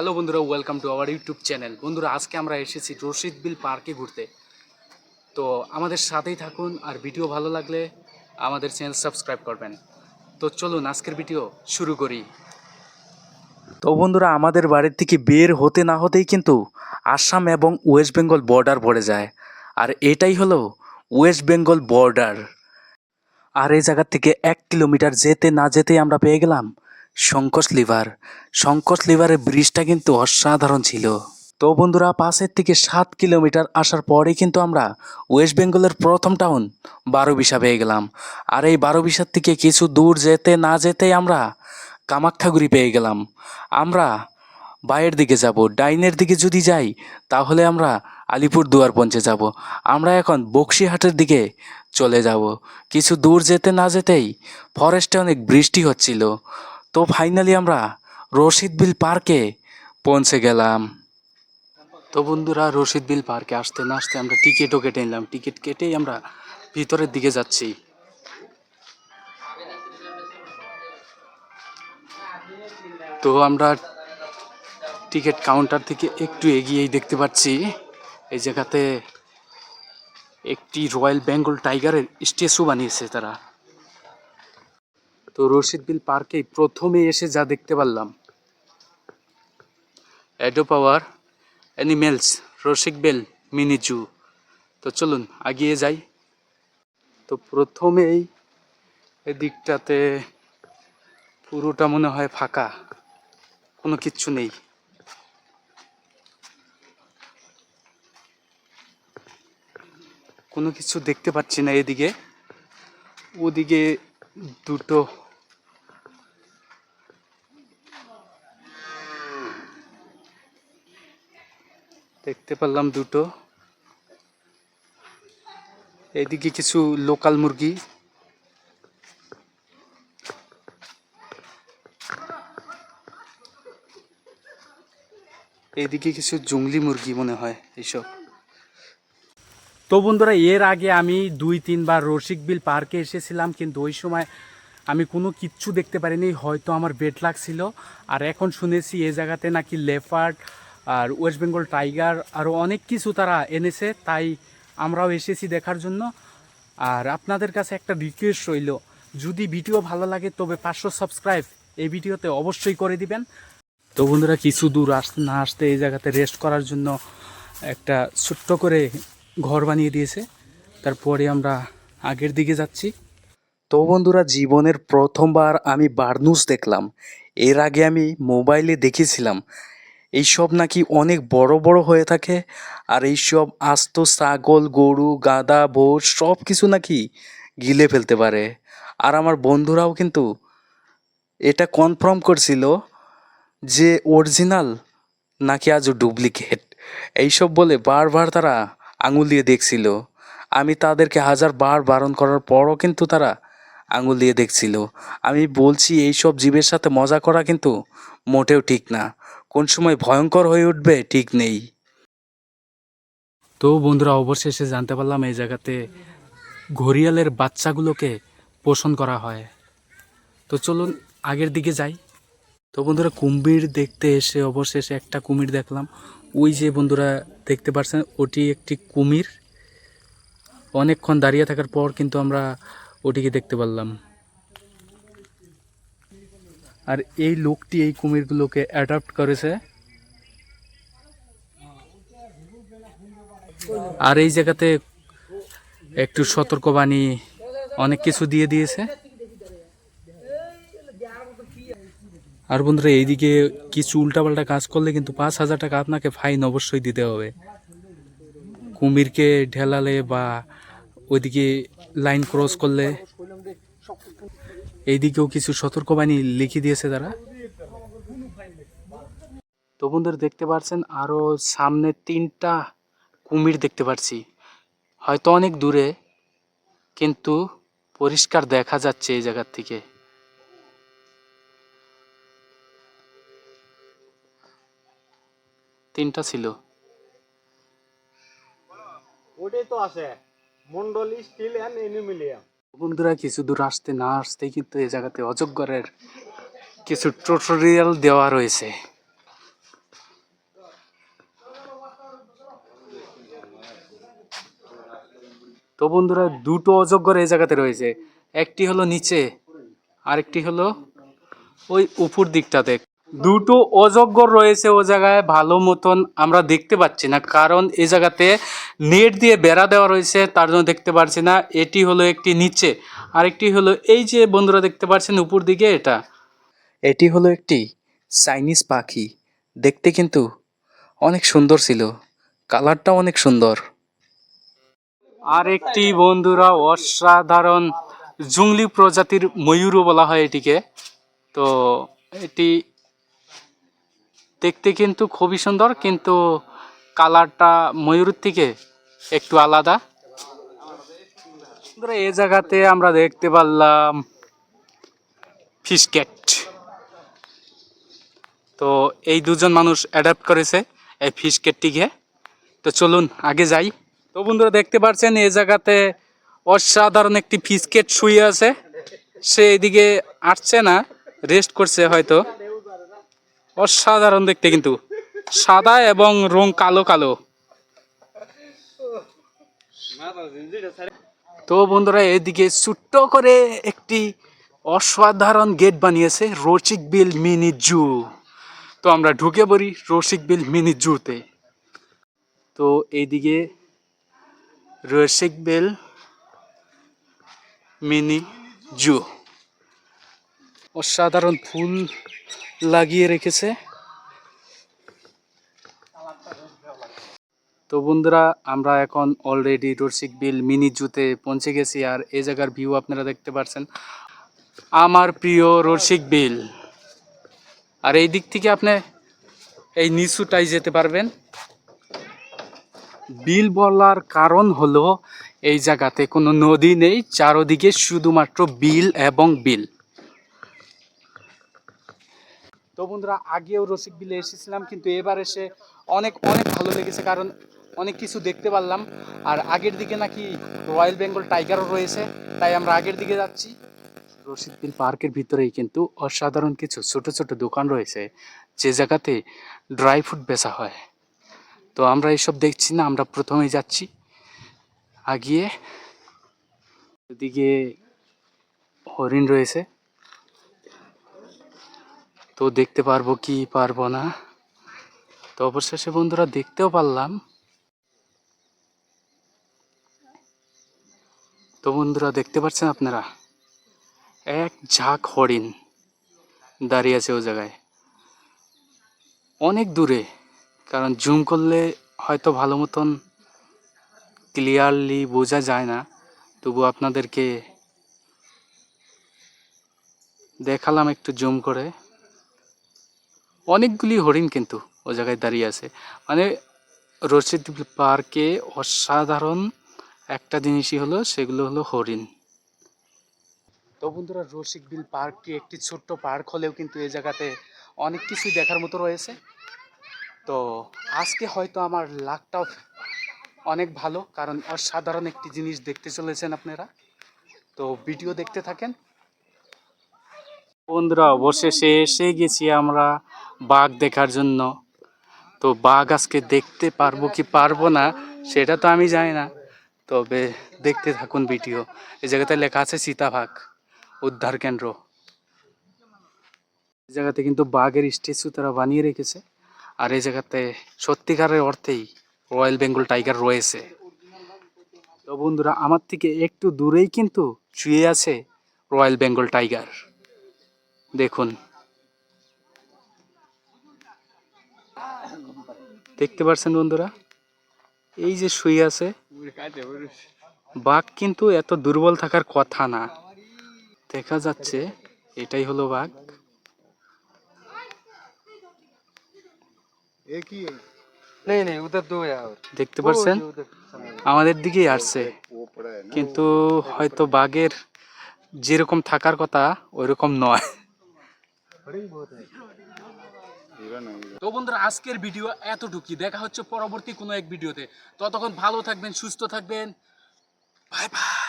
Hello বন্ধুরা welcome to our YouTube channel বন্ধুরা, আজকে আমরা এসেছি রশিদ বিল পার্কে ঘুরতে। তো আমাদের সাথেই থাকুন আর ভিডিও ভালো লাগলে আমাদের চ্যানেল সাবস্ক্রাইব করবেন। তো চলুন, আজকের ভিডিও শুরু করি। তো বন্ধুরা, আমাদের বাড়ির থেকে বের হতে না হতেই কিন্তু আসাম এবং ওয়েস্ট বেঙ্গল বর্ডার পড়ে যায়। আর এটাই হলো ওয়েস্ট বেঙ্গল বর্ডার আর এই জায়গার থেকে এক কিলোমিটার যেতে না যেতেই আমরা পেয়ে গেলাম শঙ্কস লিভার। শঙ্কস লিভারের ব্রিজটা কিন্তু অসাধারণ ছিল। তো বন্ধুরা, পাশের থেকে সাত কিলোমিটার আসার পরেই কিন্তু আমরা ওয়েস্ট বেঙ্গলের প্রথম টাউন বারোবিশা পেয়ে গেলাম। আর এই বারোবিশার থেকে কিছু দূর যেতে না যেতেই আমরা কামাখ্যাগুড়ি পেয়ে গেলাম। আমরা বাইরের দিকে যাব, ডাইনের দিকে যদি যাই, তাহলে আমরা আলিপুর দুয়ার পৌঁছে যাব। আমরা এখন বক্সিহাটের দিকে চলে যাব। কিছু দূর যেতে না যেতেই ফরেস্টে অনেক বৃষ্টি হচ্ছিল। তো ফাইনালি আমরা রশিদ বিল পার্কে পৌঁছে গেলাম। তো বন্ধুরা, রশিদ বিল পার্কে আসতে না আসতে আমরা টিকিটও কেটে নিলাম। টিকিট কেটেই আমরা ভিতরের দিকে যাচ্ছি। তো আমরা টিকিট কাউন্টার থেকে একটু এগিয়েই দেখতে পাচ্ছি। এই জায়গাতে একটি রয়্যাল বেঙ্গল টাইগারের স্ট্যাচু বানিয়েছে তারা। তো রশিদ বিল পার্কেই প্রথমে এসে যা দেখতে পারলাম। অ্যাডো পাওয়ার animals Rasik Beel, mini zoo. তো চলুন, আগিয়ে যাই। তো প্রথমেই এদিকটাতে পুরোটা মনে হয় ফাঁকা, কোনো কিচ্ছু নেই। কোনো কিছু দেখতে পাচ্ছি না এদিকে। ওদিকে দুটো দেখতে পারলাম দুটো। এদিকে কিছু লোকাল মুরগি। এদিকে কিছু জঙ্গলি মুরগি মনে হয় এইসব। তো বন্ধুরা, এর আগে আমি দুই, তিনবার রসিক বিল পার্কে এসেছিলাম, কিন্তু ওই সময় আমি কোনো কিচ্ছু দেখতে পারিনি, হয়তো আমার বেড লাগছিল। আর এখন শুনেছি এই জায়গাতে নাকি লেপার্ড আর ওয়েস্ট বেঙ্গল টাইগার আরও অনেক কিছু তারা এনেছে, তাই আমরাও এসেছি দেখার জন্য। আর আপনাদের কাছে একটা রিকোয়েস্ট রইল, যদি ভিডিও ভালো লাগে তবে পাঁচশো সাবস্ক্রাইব এই ভিডিওতে অবশ্যই করে দিবেন। তো বন্ধুরা, কিছু দূর আসতে না আসতে এই জায়গাতে রেস্ট করার জন্য একটা ছোট্ট করে ঘর বানিয়ে দিয়েছে। তারপরে আমরা আগের দিকে যাচ্ছি। তো বন্ধুরা, জীবনের প্রথমবার আমি বার্নুস দেখলাম। এর আগে আমি মোবাইলে দেখেছিলাম। এইসব নাকি অনেক বড় বড় হয়ে থাকে? আর এইসব আস্ত ছাগল, গরু গাদা ভোর সব কিছু নাকি গিলে ফেলতে পারে। আর আমার বন্ধুরাও কিন্তু এটা কনফার্ম করছিল যে অরিজিনাল নাকি আজও ডুপ্লিকেট এইসব বলে বারবার তারা আঙুল দিয়ে দেখছিল। আমি তাদেরকে হাজার বার বারণ করার পরও কিন্তু তারা আঙুল দিয়ে দেখছিল। আমি বলছি, এইসব জীবের সাথে মজা করা কিন্তু মোটেও ঠিক না। কোন সময় ভয়ঙ্কর হয়ে উঠবে ঠিক নেই। তো বন্ধুরা, অবশেষে জানতে পারলাম এই জায়গাতে ঘড়িয়ালের বাচ্চাগুলোকে পোষণ করা হয়। তো চলুন আগের দিকে যাই। তো বন্ধুরা কুমির দেখতে এসে অবশেষে একটা কুমির দেখলাম। ওই যে বন্ধুরা দেখতে পাচ্ছেন ওটি একটি কুমির। অনেকক্ষণ দাঁড়িয়ে থাকার পর কিন্তু আমরা ওটিকে দেখতে পারলাম। আর এই লোকটি এই কুমিরগুলোকে অ্যাডাপ্ট করেছে। আর এই জায়গাতে একটু সতর্কবাণী অনেক কিছু দিয়ে দিয়েছে। আর বন্ধুরা, এইদিকে কিছু উল্টাপাল্টা কাজ করলে কিন্তু পাঁচ হাজার টাকা আপনাকে ফাইন অবশ্যই দিতে হবে। কুমিরকে ঢেলালে বা ওইদিকে লাইন ক্রস করলে এইদিকেও কিছু সতর্কবাণী লিখে দিয়েছে তারা। তো বন্ধুরা, দেখতে পাচ্ছেন আরও সামনে তিনটা কুমির দেখতে পাচ্ছি হয়তো অনেক দূরে, কিন্তু পরিষ্কার দেখা যাচ্ছে এই জায়গার থেকে। তিনটা ছিল। ওটাই তো আছে। মন্ডলি, স্টিল অ্যান্ড অ্যানিমিলিয়াম বন্ধুরা, কিছু দূর আসতে না আসতেই কিন্তু এই জায়গাতে অযোগ্যরের কিছু টোটোরিয়াল দেওয়া রয়েছে। তো বন্ধুরা, দুটো অজগর এই জায়গাতে রয়েছে। একটি হলো নিচে, আরেকটি হলো ওই উপর দিকটাতে। দুটো অজগর রয়েছে ও জায়গায় ভালো মতন আমরা দেখতে পাচ্ছি না। কারণ এই জায়গাতে নেট দিয়ে বেড়া দেওয়া রয়েছে তার জন্য দেখতে পাচ্ছি না। এটি হলো একটি নিচে। আরেকটি হলো এই যে বন্ধুরা দেখতে পাচ্ছেন উপর দিকে এটা। এটি হলো একটি চাইনিজ পাখি। দেখতে কিন্তু অনেক সুন্দর ছিল। কালারটা অনেক সুন্দর। আর একটি বন্ধুরা অসাধারণ জুংলি প্রজাতির ময়ূরও বলা হয় এটিকে। তো এটি দেখতে কিন্তু খুবই সুন্দর, কিন্তু কালারটা ময়ূরের থেকে একটু আলাদা। এ জায়গাতে আমরা দেখতে পারলাম ফিশক্যাট তো এই দুজন মানুষ অ্যাডাপ্ট করেছে এই ফিশক্যাটটিকে তো চলুন, আগে যাই। তো বন্ধুরা, দেখতে পাচ্ছেন এই জায়গাতে অসাধারণ একটি ফিসকেট শুয়ে আছে। সে এদিকে আসছে না রেস্ট করছে হয়তো। অসাধারণ দেখতে কিন্তু। সাদা এবং রং কালো কালো। তো বন্ধুরা, এদিকে ছোট্ট করে একটি অসাধারণ গেট বানিয়েছে রসিক বিল মিনি জু। তো আমরা ঢুকে পড়ি রসিক বিল মিনি জুতে। তো এইদিকে রসিক বিল মিনি জু। অসাধারণ ফুল লাগিয়ে রেখেছে। তো বন্ধুরা, আমরা এখন অলরেডি রসিক বিল মিনি জুতে পৌঁছে গেছি আর এই জায়গার ভিউ আপনারা দেখতে পাচ্ছেন আমার প্রিয় রসিক বিল। আর এই দিক থেকে আপনি এই নিচুটাই যেতে পারবেন। বিল বলার কারণ হলো এই জায়গাতে কোনো নদী নেই, চারোদিকে শুধুমাত্র বিল এবং বিল। তো বন্ধুরা, আগেও রসিক বিলে এসেছিলাম, কিন্তু এবার এসে অনেক অনেক ভালো লেগেছে, কারণ অনেক কিছু দেখতে পারলাম। আর আগের দিকে নাকি রয়্যাল বেঙ্গল টাইগারও রয়েছে, তাই আমরা আগের দিকে যাচ্ছি। রসিক বিল পার্কের ভিতরেই কিন্তু অসাধারণ কিছু ছোট ছোট দোকান রয়েছে, যে জায়গাতে ড্রাই ফ্রুট বেচা হয়। তো আমরা এইসব দেখছি না, আমরা প্রথমেই যাচ্ছি। আগিয়ে ওদিকে হরিণ রয়েছে। তো দেখতে পারব কি পারব না। তো অবশেষে বন্ধুরা দেখতেও পারলাম। তো বন্ধুরা দেখতে পাচ্ছেন আপনারা? এক ঝাঁক হরিণ দাঁড়িয়ে আছে ও জায়গায়। অনেক দূরে, কারণ জুম করলে হয়তো ভালো মতন ক্লিয়ারলি বোঝা যায় না। তবু আপনাদেরকে দেখালাম একটু জুম করে। অনেকগুলি হরিণ কিন্তু ও জায়গায় দাঁড়িয়ে আছে। মানে রশিদ পার্কে অসাধারণ একটা জিনিসই হলো, সেগুলো হলো হরিণ। তো বন্ধুরা রসিক বিল পার্কটি একটি ছোট্ট পার্ক হলেও কিন্তু এই জায়গাতে অনেক কিছুই দেখার মতো রয়েছে। তো আজকে হয়তো আমার লাকটাও অনেক ভালো, কারণ অসাধারণ একটি জিনিস দেখতে চলেছেন আপনারা। তো ভিডিও দেখতে থাকেন বন্ধুরা, অবশেষে এসে গেছি আমরা বাঘ দেখার জন্য। তো বাঘ আজকে দেখতে পারব কি পারব না, সেটা তো আমি জানি না। তবে দেখতে থাকুন ভিডিও। এই জায়গাতে লেখা আছে সীতাভাগ, উদ্ধার কেন্দ্র। এই জায়গাতে কিন্তু বাঘের স্ট্যাচু তারা বানিয়ে রেখেছে। আর এই জায়গাতে সত্যিকারের অর্থেই রয়্যাল বেঙ্গল টাইগার রয়েছে। তো বন্ধুরা, আমার থেকে একটু দূরেই কিন্তু শুয়ে আছে রয়্যাল বেঙ্গল টাইগার। দেখুন। দেখতে পাচ্ছেন বন্ধুরা? এই যে শুয়ে আছে বাঘ কিন্তু এত দুর্বল থাকার কথা না। দেখা যাচ্ছে এটাই হলো বাঘ। দেখতে পাচ্ছেন আমাদের দিকেই আসছে। কিন্তু হয়তো বাঘের যেরকম থাকার কথা ওইরকম নয়। তো বন্ধুরা আজকের ভিডিও এতটুকুই। দেখা হচ্ছে পরবর্তী কোনো এক ভিডিওতে। ততক্ষণ ভালো থাকবেন সুস্থ থাকবেন। Bye bye.